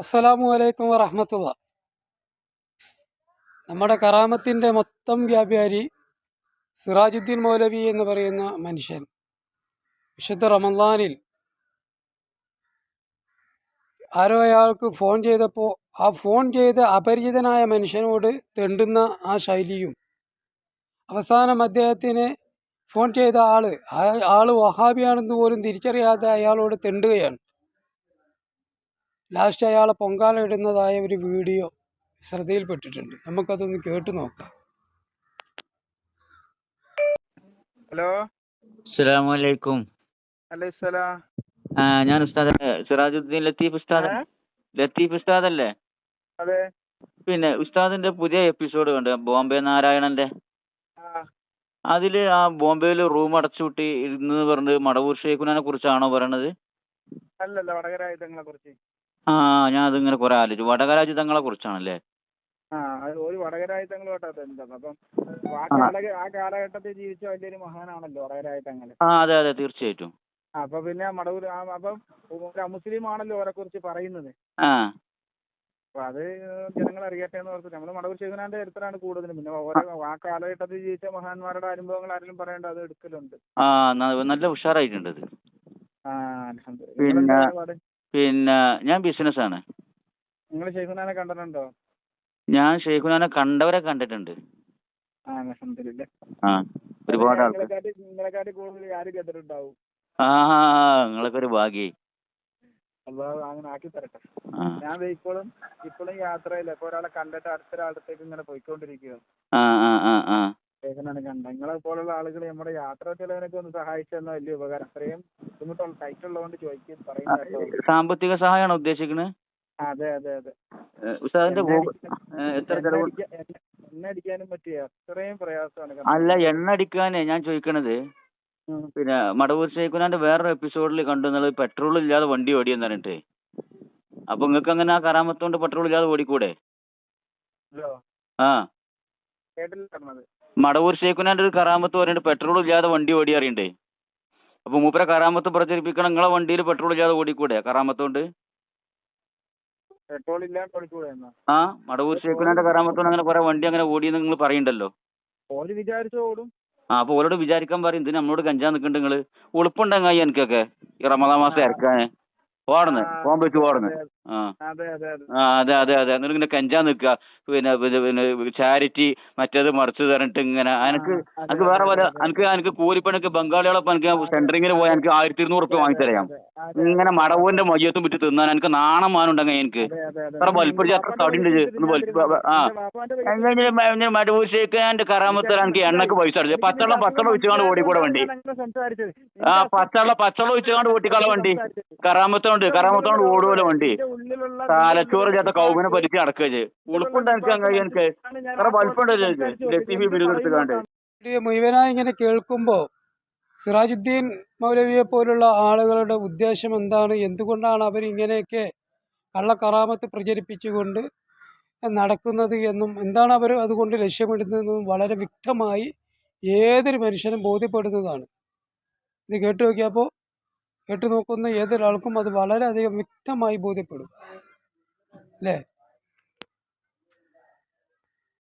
അസ്സലാമു അലൈക്കും വറഹമത്തുള്ള. നമ്മുടെ കറാമത്തിന്റെ മൊത്തം വ്യാപാരി സിറാജുദ്ദീൻ മൗലവി എന്ന് പറയുന്ന മനുഷ്യൻ. വിശുദ്ധ റമദാനിൽ ആരോ അയാൾക്ക് ഫോൺ ചെയ്തപ്പോൾ ആ ഫോൺ ചെയ്ത അപരിചിതനായ മനുഷ്യനോട് തെണ്ടുന്ന ആ ശൈലിയും അവസാനം അദ്ദേഹത്തിന് ഫോൺ ചെയ്ത ആൾ ആ ആൾ വഹാബിയാണെന്ന് പോലും തിരിച്ചറിയാതെ അയാളോട് തെണ്ടുകയാണ്. ലാസ്റ്റ് അയാൾ പൊങ്കാല ഇടുന്നതായ ഒരു വീഡിയോ ശ്രദ്ധയിൽപ്പെട്ടിട്ടുണ്ട്. നമുക്കതൊന്ന് കേട്ടു നോക്കാം. ഹലോ? അസ്സലാമലൈക്കും അലൈസലാം ആ ഞാൻ ഉസ്താദ് സിറാജുദ്ദീൻ ലത്തീഫ് ഉസ്താദ്? ലത്തീഫ് ഉസ്താദ് അല്ലേ? അതെ. പിന്നെ ഉസ്താദിന്റെ പുതിയ എപ്പിസോഡ് കണ്ട് ബോംബെ നാരായണന്റെ. ആ. അതിൽ ആ ബോംബെയിൽ റൂം അടച്ചുപൂട്ടി ഇരുന്ന് പറഞ്ഞ് മടവൂർ ഷേഖുനെ കുറിച്ചാണോ പറയണത്? അല്ലല്ല വടകരായുധങ്ങളെ കുറിച്ച്. ആ ഞാൻ അതിങ്ങനെ കുറെ ആലോചിച്ചു. വടകരാജിതങ്ങളെ കുറിച്ചാണല്ലേ? ആ അത് ഒരു അപ്പം ആ ആ. കാല ആ കാലഘട്ടത്തിൽ ജീവിച്ച വലിയൊരു മഹാനാണല്ലോ ആ അതെ അതെ തീർച്ചയായിട്ടും. അപ്പൊ പിന്നെ മടവൂർ ആ അപ്പം ഒരു അമുസ്ലിം ആണല്ലോ അവരെ കുറിച്ച് പറയുന്നത്. ആ. അപ്പൊ അത് ജനങ്ങൾ അറിയട്ടെ എന്ന് ഓർത്ത് നമ്മൾ മടവൂർ ശിവനാന്റെ ചരിത്രമാണ് കൂടുതലും. പിന്നെ ഓരോ ആ കാലഘട്ടത്തിൽ ജീവിച്ച മഹാന്മാരുടെ അനുഭവങ്ങൾ ആരെങ്കിലും പറയേണ്ട അത് എടുക്കലുണ്ട്. ആ നല്ല ഉഷാറായിട്ടുണ്ട് ആ. പിന്നെ- പിന്നെ ഞാൻ ബിസിനസ് ആണ് നിങ്ങൾ ഷെയ്ഖുനാനെ കണ്ടിട്ടുണ്ടോ? ഞാൻ ഷെയ്ഖുനാനെ കണ്ടവരെ കണ്ടിട്ടുണ്ട്. ആ ഒരുപാട് ആ നിങ്ങളൊക്കെ ഒരു ഭാഗ്യായി. അങ്ങനെ ആക്കി തരട്ടെ. ഞാൻ ഇപ്പോഴും ഇപ്പോഴും യാത്രയില്ല ഇപ്പൊ ഒരാളെ കണ്ടിട്ട് അടുത്തൊരാളത്തേക്ക് ഇങ്ങനെ പോയിക്കൊണ്ടിരിക്കുകയാണ്. ആ കണ്ടത് നിങ്ങളെ പോലുള്ള ആളുകൾ നമ്മുടെ യാത്ര ചെലവിനൊക്കെ ഒന്ന് സഹായിച്ചു തന്നാൽ വലിയ ഉപകാരം. അത്രയും ബുദ്ധിമുട്ടുള്ള ടൈറ്റ് ഉള്ളതുകൊണ്ട് ചോദിക്കും പറയുന്നത് സാമ്പത്തിക സഹായമാണോ ഉദ്ദേശിക്കുന്നത് അതെ അതെ അതെ. ഉസ്താദിന്റെ എത്ര എണ്ണ ചെലവ്? അടിക്കാനും പറ്റിയ അത്രയും പ്രയാസമാണ് അല്ല എണ്ണ അടിക്കാനേ ഞാൻ ചോദിക്കണത്. പിന്നെ മടവൂർ ശേഖുനാന്റെ വേറൊരു എപ്പിസോഡിൽ കണ്ടു എന്നുള്ളത് പെട്രോൾ ഇല്ലാതെ വണ്ടി ഓടിയെന്ന് പറഞ്ഞിട്ട്. അപ്പൊ നിങ്ങൾക്ക് അങ്ങനെ ആ കറാമത്തോണ്ട് പെട്രോൾ ഇല്ലാതെ ഓടിക്കൂടെ? ആ. കേട്ടില്ല മടവൂർ ഷെയ്ഖുനാന്റെ ഒരു കറാമത്ത് പറഞ്ഞിട്ട് പെട്രോൾ ഇല്ലാതെ വണ്ടി ഓടി അറിയണ്ടേ? അപ്പൊ മൂപ്പര കറാമത്ത് പ്രചരിപ്പിക്കണം നിങ്ങളെ വണ്ടിയിൽ പെട്രോൾ ഇല്ലാതെ ഓടിക്കൂടെ? കറാമത്തോണ്ട് പെട്രോൾ ഇല്ലാണ്ട് ഓടിക്കൂടെ എന്നാ? ആ മടവൂർ ഷെയ്ഖുനാന്റെ കറാമത്തോണ്ട് അങ്ങനെ കുറെ വണ്ടി അങ്ങനെ ഓടിയെന്ന് നിങ്ങൾ പറയണ്ടല്ലോ? വിചാരിച്ച ഓടും. ആ അപ്പൊ ഓരോട് വിചാരിക്കാൻ പറയും ഇതിന് നമ്മളോട് കഞ്ചാൻ നിൽക്കുന്നുണ്ട് നിങ്ങൾ. ഉളുപ്പുണ്ടെങ്കിൽ എനിക്കൊക്കെ? ഈ റമദാൻ മാസം ഇറക്കാന് ഓടുന്നു പോകാൻ പറ്റും ഓടുന്നു അതെ, ആ. അതെ അതെ അതെ. എന്നിട്ട് ഇങ്ങനെ കഞ്ചാൻ നിൽക്കുക പിന്നെ പിന്നെ ചാരിറ്റി മറ്റേത് മറിച്ച് തരണിട്ട് ഇങ്ങനെ. എനിക്ക് അനക്ക് എനിക്ക് വേറെ വല്ല പോലെ അനക്ക് എനിക്ക് എനിക്ക് കൂലിപ്പണിക്ക് ബംഗാളികളൊപ്പം എനിക്ക് സെന്ററിങ്ങിന് പോയാൽ എനിക്ക് ആയിരത്തി ഇരുന്നൂറ് റുപ്യ വാങ്ങിത്തരാം ഇങ്ങനെ മടവൂന്റെ മയ്യത്തും വിറ്റ് തിന്നാൻ എനിക്ക് നാണം മാനുണ്ടെങ്കിൽ എനിക്ക്. അത്ര വലിപ്പിടിച്ച് അത്ര തടി ഉണ്ട് ഒന്ന് വലിപ്പം ആ. മടവൂർ ഷേഖാന്റെ കറാമത്തരാ എനിക്ക് എണ്ണക്ക് പൈസ അടിച്ചു. പച്ചവെള്ളം പച്ചവെള്ളം വെച്ചുകൊണ്ട് ഓടിക്കൂടെ വണ്ടി. ആ പച്ചവെള്ളം പച്ചവെള്ളം വെച്ചുകൊണ്ട് ഓട്ടിക്കാളെ വണ്ടി. കറാമത്തോണ്ട് കറാമത്തോണ്ട് ഓടുമല്ലോ വണ്ടി. തലച്ചോറ് ചേർത്ത കൗമിനെ പലിച്ച് നടക്കുക ഉളുപ്പുണ്ട് എനിക്ക് അങ്ങനെ എനിക്ക്. വലിപ്പമുണ്ടല്ലോ എനിക്ക്. ലത്തീഫി ബിരുദെടുത്തുകാണ്ട് മുഴുവനായി ഇങ്ങനെ കേൾക്കുമ്പോൾ സിറാജുദ്ദീൻ മൗലവിയെ പോലുള്ള ആളുകളുടെ ഉദ്ദേശം എന്താണ്? എന്തുകൊണ്ടാണ് അവർ ഇങ്ങനെയൊക്കെ കള്ളക്കറാമത്ത് പ്രചരിപ്പിച്ചുകൊണ്ട് നടക്കുന്നത് എന്നും എന്താണ് അവർ അതുകൊണ്ട് ലക്ഷ്യമിടുന്നതെന്നും വളരെ വ്യക്തമായി ഏതൊരു മനുഷ്യനും ബോധ്യപ്പെടുന്നതാണ്. ഇത് കേട്ടു നോക്കിയപ്പോൾ കേട്ട് നോക്കുന്ന ഏതൊരാൾക്കും അത് വളരെയധികം വ്യക്തമായി ബോധ്യപ്പെടും. അല്ലേ?